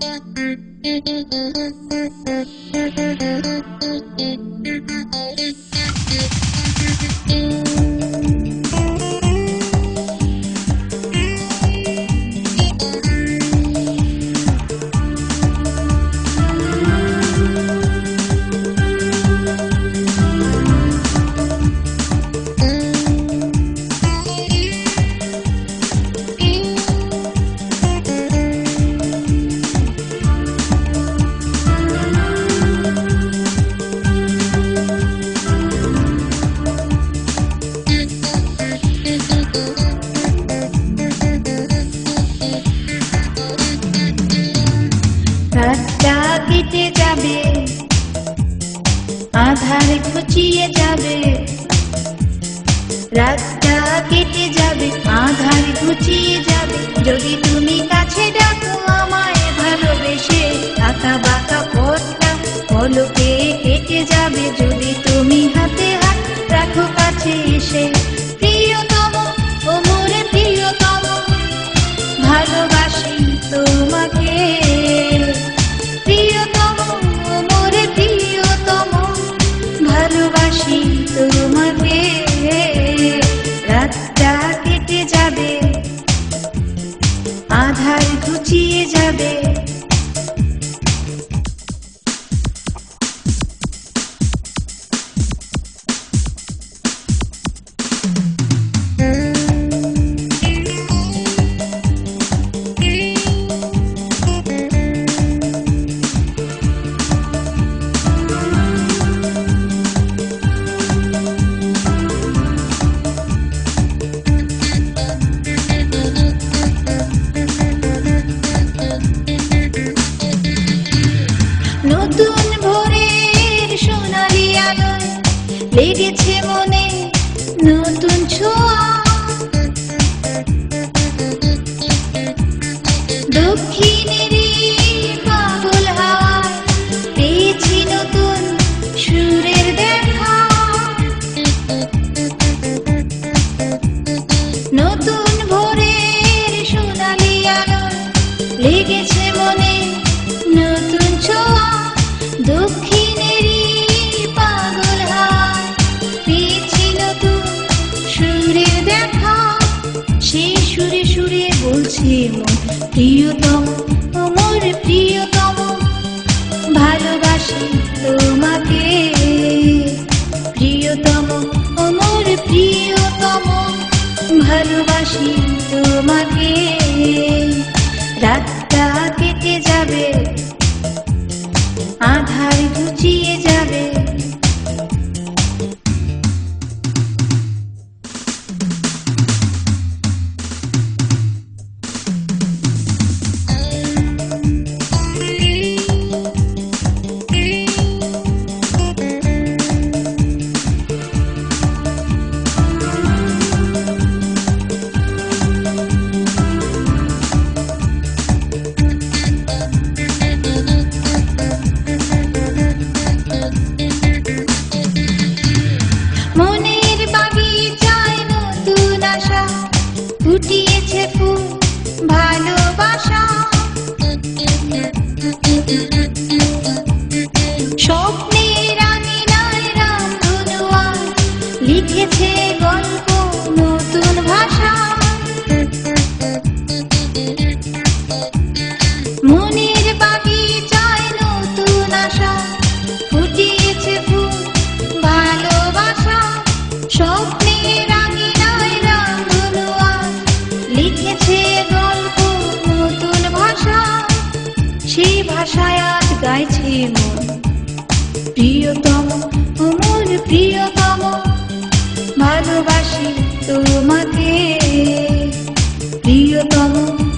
রাতটা কেটে যাবে। আধার ঘুচিয়ে যাবে। রাতটা কেটে যাবে, আধার ঘুচিয়ে যাবে। যদি তুমি কাছে ডাকো আমায় ভালোবেসে আঁকা বাঁকা পথটা পলকে কেটে যাবে। যদি তুমি হাতে হাত রাখো কাছে এসে আধার ঘুচিয়ে যাবে। লেগেছে মনে সুরে সুরে বলছে মন। প্রিয়তম আমার প্রিয়তম, ভালোবাসি তোমাকে। প্রিয়তম আমার প্রিয়তম, ভালোবাসি তোমাকে। রাতটা কেটে যাবে, আধার ঘুচিয়ে যাবে স্বপ্নের লিখেছে গল্প নতুন ভাষা। মনের বাগিচায় নতুন আশা ভালোবাসা। প্রিয়তম অমর প্রিয়তম, ভালোবাসি তোমাকে। প্রিয়তম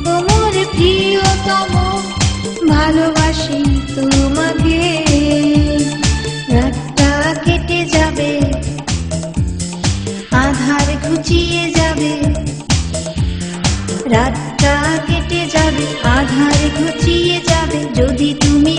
অমর প্রিয়তম, ভালোবাসি তোমাকে। রাতটা কেটে যাবে, আধার ঘুচিয়ে যাবে। রাতটা কেটে যাবে, আধার ঘুচিয়ে যাবে। যদি তুমি